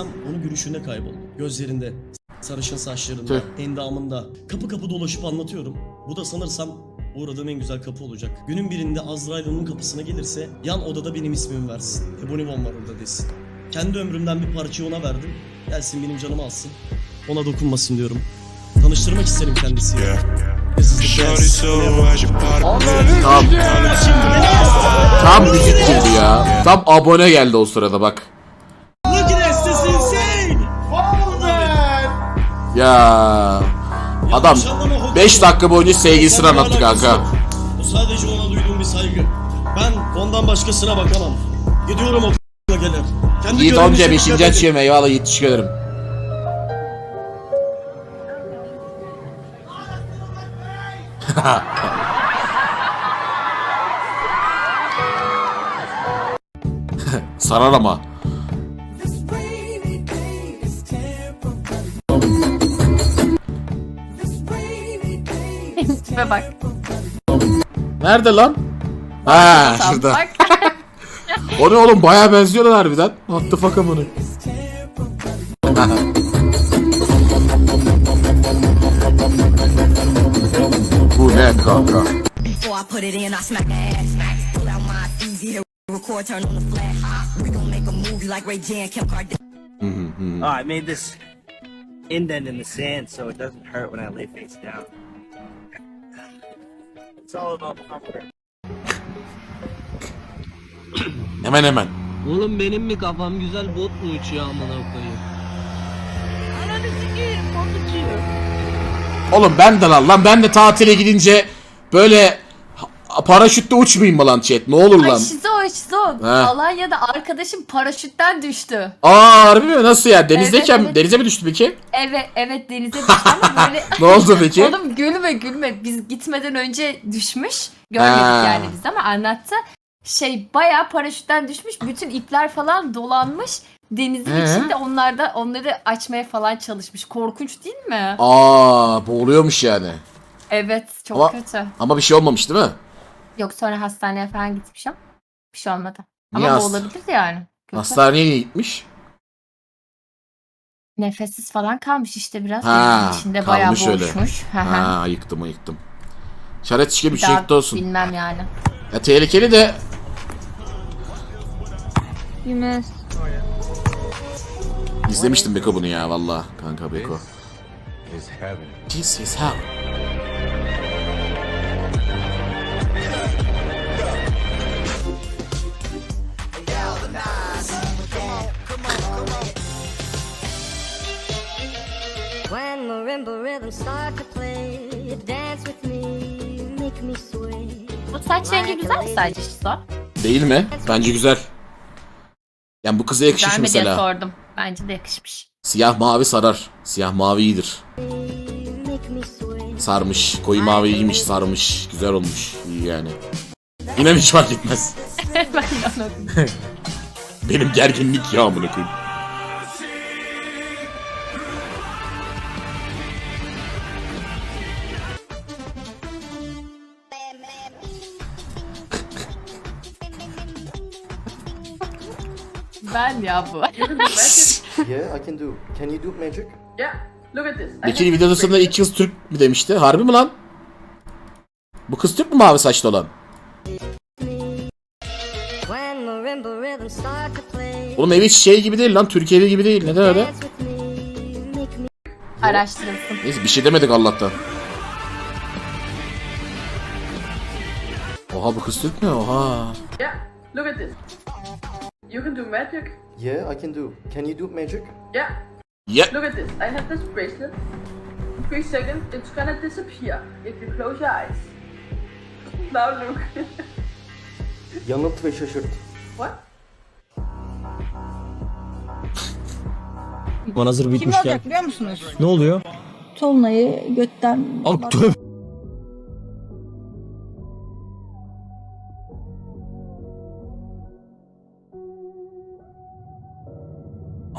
onun gülüşünde kayboldu. Gözlerinde, sarışın saçlarında, endamında. Kapı kapı dolaşıp anlatıyorum. Bu da sanırsam uğradığım en güzel kapı olacak. Günün birinde Azrail'in kapısına gelirse yan odada benim ismimi versin. Ebonibon var orada desin. Kendi ömrümden bir parçayı ona verdim. Gelsin benim canımı alsın. Ona dokunmasın diyorum. Tanıştırmak isterim kendisiyle. Tam, tam müzik girdi ya. Tam abone geldi o sırada bak. Ya adam 5 dakika boyunca sevgilisini anlattı kanka. Bu sadece ona duyduğum bir saygı. Ben ondan başkasına bakamam. Gidiyorum o gelir. Kendi Yiğit görevimi amca şirket 5. edin. açıyorum eyvallah Yiğit teşekkür ederim. Sarar ama. Tipe bak. Nerede lan? Ha Tam şurada. bak. O ne oğlum baya benziyorlar harbiden. What the fuck amına. Bu ne kanka? Before I put it in, I smack the ass. Pull out my easy hit record, turn on the flash. We gon' make a movie like Ray J and Kim Kardashian. Oh, I made this indent in the sand so it doesn't hurt when I lay face down. All about comfort. Hemen hemen. Oğlum benim mi kafam güzel bot mu uçuyor amına koyayım? Ananı sikeyim bot uçuyor. Oğlum ben de lan lan ben de tatile gidince böyle ha- paraşütle uçmayayım mı lan chat? Ne olur Ay lan? şizo şizo. He. Alanya'da arkadaşım paraşütten düştü. Aa harbi mi? Nasıl ya? Denizdeyken Evet, evet. denize mi düştü peki? Evet evet denize düştü ama böyle... Ne oldu peki? Oğlum gülme gülme. Biz gitmeden önce düşmüş. Görmedik Ha. yani biz ama anlattı. Şey bayağı paraşütten düşmüş. Bütün ipler falan dolanmış. Denizin Ee? içinde onlar da onları açmaya falan çalışmış. Korkunç değil mi? Aa boğuluyormuş yani. Evet çok Ama- kötü. Ama bir şey olmamış değil mi? Yok sonra hastaneye falan gitmiş ama bir şey olmadı. Niye ama bu hast- olabilir yani. Kötü. Hastaneye niye gitmiş? Nefessiz falan kalmış işte biraz. Ha, içinde bayağı kalmış öyle. boğuşmuş. Hı hı. Ha ayıktım ayıktım. Şaret şike bir Bir şey daha yıktı olsun. Bilmem yani. Ya tehlikeli de Yemez. izlemiştim Beko bunu ya valla kanka Beko. This is hell. When marimba rhythms start to play, dance with me, make me sway. Bu saç rengi güzel mi sadece Şiso? Değil mi? Bence güzel. Yani bu kıza yakışmış Güzel mi diye mesela. sordum. Bence de yakışmış. Siyah mavi sarar. Siyah mavi iyidir. Make me sway. Sarmış. Koyu mavi iyiymiş sarmış. Güzel olmuş. İyi yani. İnan hiç fark etmez. ben de. Benim gerginlik ya amına koyayım. Ya bu. Yeah, I can do. Can you do magic? Bekir videosunda iki kız Türk mü demişti? Harbi mi lan? Bu kız Türk mü mavi saçlı olan? When marimba rhythms start to play, Oğlum evi şey gibi değil lan. Türkiye'li gibi değil. Neden öyle? dance with me, make me Araştırılsın. Neyse bir şey demedik Allah'tan. Oha bu kız Türk mü? Oha. Yeah, look at this. You can do magic. Yeah, I can do. Can you do magic? Yeah, Ya look at this. I have this bracelet. In three seconds, it's gonna disappear if you close your eyes. Now look. Yanılt ve şaşırt. what? Manazır Kim bitmişken. olacak biliyor musunuz? Ne oluyor? Tolunay'ı götten... Al tövbe.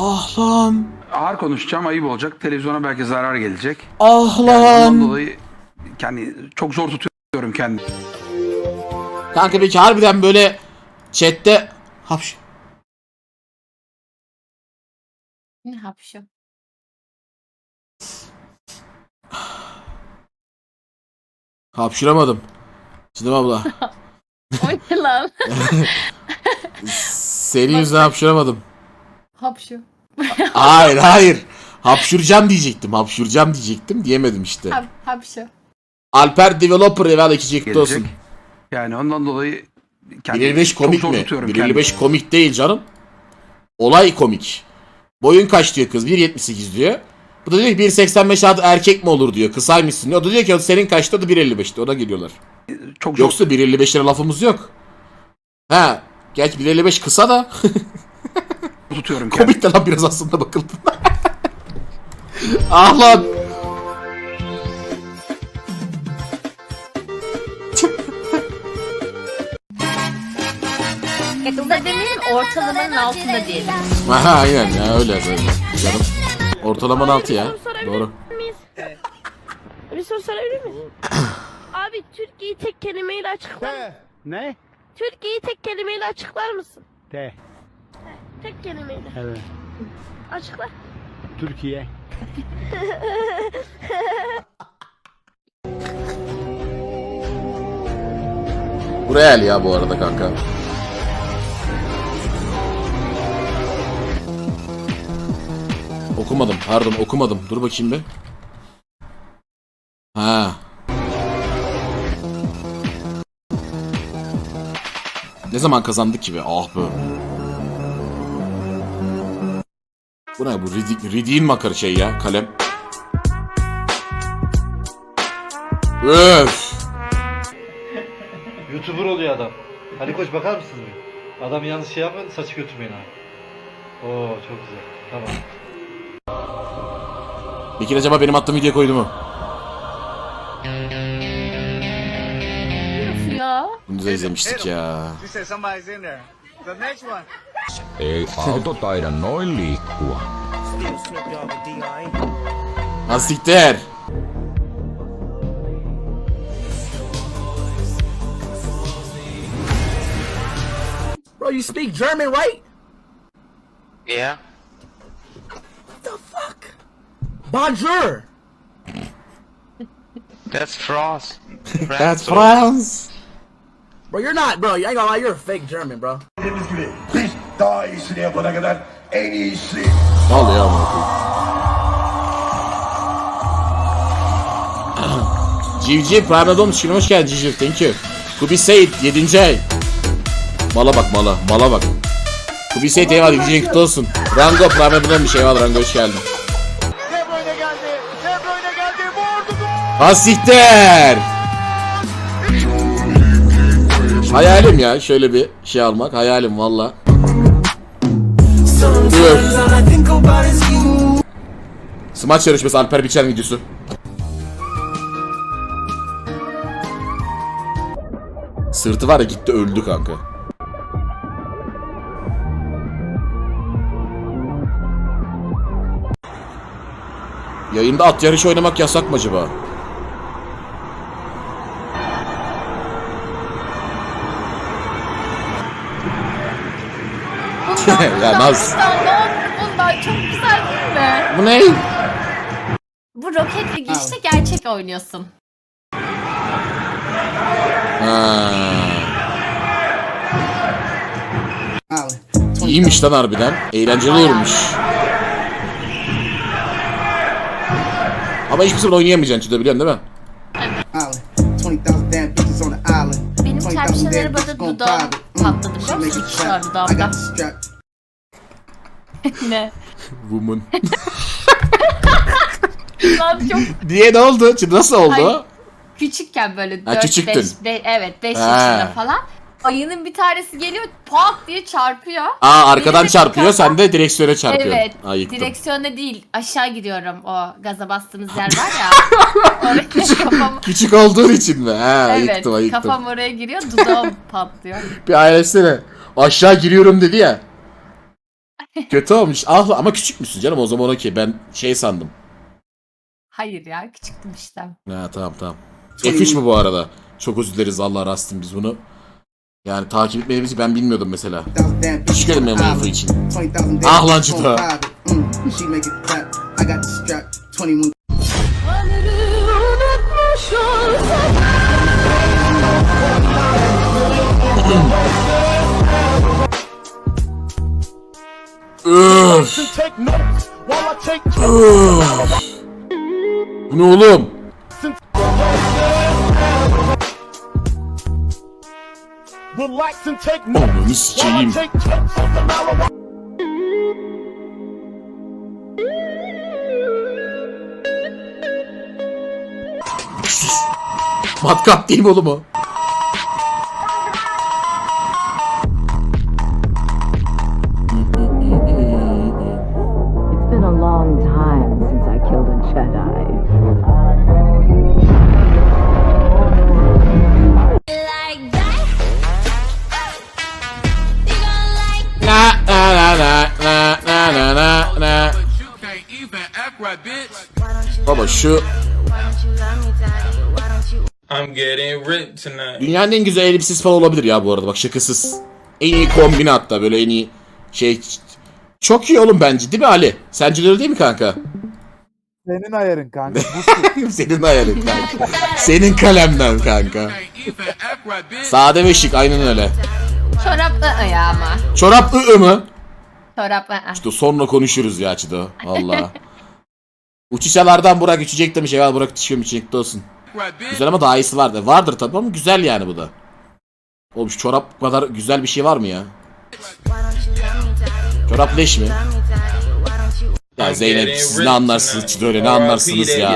Ah lan. Ağır konuşacağım ayıp olacak. Televizyona belki zarar gelecek. Ah Yani lan. ondan dolayı kendi çok zor tutuyorum kendimi. Kanka peki harbiden böyle chatte hapş Ne hapşu? Hapşıramadım. Çiğdem abla. O ne lan? Senin yüzünden hapşıramadım. Hapşu. Hayır hayır. Hapşuracağım diyecektim. Hapşuracağım diyecektim. Diyemedim işte. Hap, hapşu. Alper Developer evvel Gelecek. olsun. Yani ondan dolayı kendimi 155 çok komik mi? tutuyorum 155 komik değil canım. Olay komik. Boyun kaç diyor kız? 1.78 diyor. Bu da diyor ki 1.85 adı erkek mi olur diyor. Kısaymışsın diyor. O da diyor ki senin kaçta? O da 1.55'ti. Ona geliyorlar. Çok Yoksa 1.55'lere lafımız yok. Ha. Geç 1.55 kısa da. tutuyorum kendimi. komik de lan biraz aslında bakıldı. ah lan. Dedemin ortalamanın altında diyelim. Aha aynen ya öyle böyle. Canım. Ortalamanın altı ya. Doğru. Bir soru sorabilir miyim? Abi Türkiye'yi tek kelimeyle açıklar Ne? Türkiye'yi tek kelimeyle açıklar mısın? De. Tek kelimeyle. Evet. Açıkla. Türkiye. Buraya el ya bu arada kanka. Okumadım pardon okumadım. Dur bakayım bir. Ha. Ne zaman kazandık ki be? Ah be. Bu ne bu? Ridi- Ridi'nin makara şey ya kalem. Öf. YouTuber oluyor adam. Ali Koç bakar mısın bir? Adam yanlış şey yapmadı saçı götürmeyin abi. Oo çok güzel. Tamam. Bekir acaba benim attığım videoya koydu mu? Ya. Bunu da izlemiştik ya. Ei auto taida noin liikkua. Asiktir. Bro, you speak German, right? Yeah. The fuck? Bonjour. That's Frost. That's France. Bro, you're not, bro. I ain't gonna lie, you're a fake German, bro. Daha iyisini yapana kadar en iyisi. Amına koyayım? Civciv Prime Adom için hoş geldin Civciv thank you. Kubi Seyit 7. ay. Mala bak mala mala bak. Kubi Seyit eyvallah 7. ayın kutlu olsun. Rango Prime Adom bir şey var Rango hoş geldin. Ha siktir. Hayalim ya şöyle bir şey almak hayalim valla. Buyur. Smaç yarışması Alper Biçen videosu. Sırtı var ya gitti öldü kanka. Yayında at yarışı oynamak yasak mı acaba? Ya Naz. Bundan çok güzel değil mi? Bu ne? Bu roketle girişte gerçek oynuyorsun. Ha. İyiymiş lan harbiden. Eğlenceli olurmuş. Ama hiçbir zaman oynayamayacaksın Çiğdem biliyorsun değil mi? Benim çarpışan arabada dudağım patladı biliyor musun? İki kişi var dudağımda. Ne? Woman. Lan çok Diye ne oldu? Çi- Nasıl oldu? Ay, küçükken böyle Ha, 4 küçüktün. 5 evet 5 Ha. yaşında falan. Ayının bir tanesi geliyor pat diye çarpıyor. Aa arkadan de çarpıyor sen de direksiyona çarpıyorsun. Evet. Aa, yıktım. Direksiyona değil aşağı gidiyorum o gaza bastığımız yer var ya. oraya kafam Küçük olduğun için mi? Ha Evet yıktım yıktım. kafam oraya giriyor dudağım patlıyor. Bir ailesine aşağı giriyorum dedi ya. Kötü olmuş. Ah ama küçük müsün canım o zaman okey. Ben şey sandım. Hayır ya küçüktüm işte. Ha tamam tamam. F3 mü bu arada? Çok özür dileriz Allah rastım biz bunu. Yani takip etmediğimizi ben bilmiyordum mesela. Teşekkür ederim memur info için. Ah lan çıta. Bu ne oğlum? Ananı sikeyim. Matkap değil mi oğlum o? Şu I'm getting ripped tonight. dünyanın en güzel elbisesi falan olabilir ya bu arada bak şakasız. En iyi kombine hatta böyle en iyi şey çok iyi oğlum bence değil mi Ali? Sence de öyle değil mi kanka? Senin ayarın kanka. Senin hayalin kanka. Senin kalemden kanka. Sade ve şık aynen öyle. Çorap ı ya ama. Çorap ı mı? Çorap ı İşte sonra konuşuruz ya Çido. Valla. Uçuşalardan Burak uçacak demiş. Eyvallah Burak uçuşuyorum içecekte olsun. Güzel ama daha iyisi vardır. Vardır tabii ama güzel yani bu da. Oğlum şu çorap kadar güzel bir şey var mı ya? Çorap leş mi? Ya Zeynep siz ne anlarsınız Çido öyle ne anlarsınız ya?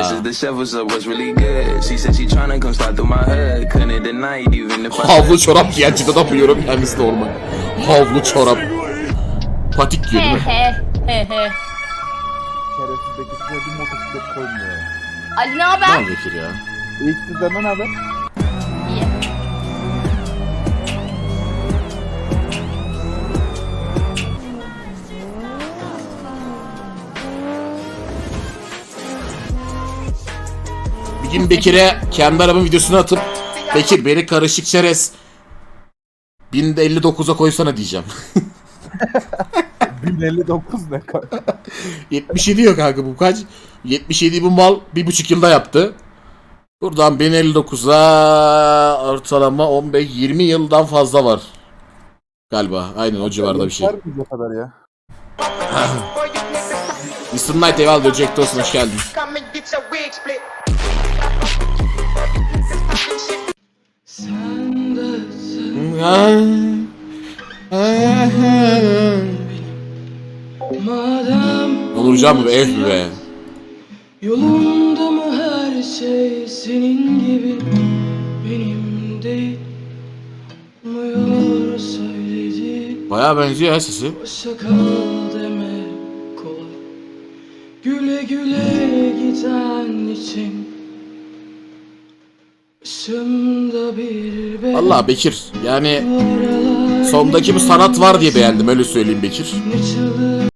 Havlu çorap giyen Çido'dan biliyorum kendisi normal. Havlu çorap. Patik giyiyor değil mi? Size bir motosiklet koymuyor. Ali ne Ne haber? Bekir ya? İlk sizden ne haber? İyi. Bir gün Bekir'e kendi arabamın videosunu atıp Bekir beni karışık çerez 1059'a koysana diyeceğim. 1059 ne kanka? 77 yok kanka bu kaç? 77 bu mal bir buçuk yılda yaptı. Buradan 1059'a ortalama 15-20 yıldan fazla var. Galiba aynen o civarda bir şey. O kadar ya? Mr. Knight eyvallah böcekte olsun hoş geldin. Madem mı be ev mi be? yolunda mı her şey senin gibi benim değil Umuyor söyledi Baya benziyor ya sesi. Hoşça kal deme kolay Güle güle giden için bir Allah Bekir yani sondaki bu sanat var diye beğendim öyle söyleyeyim Bekir.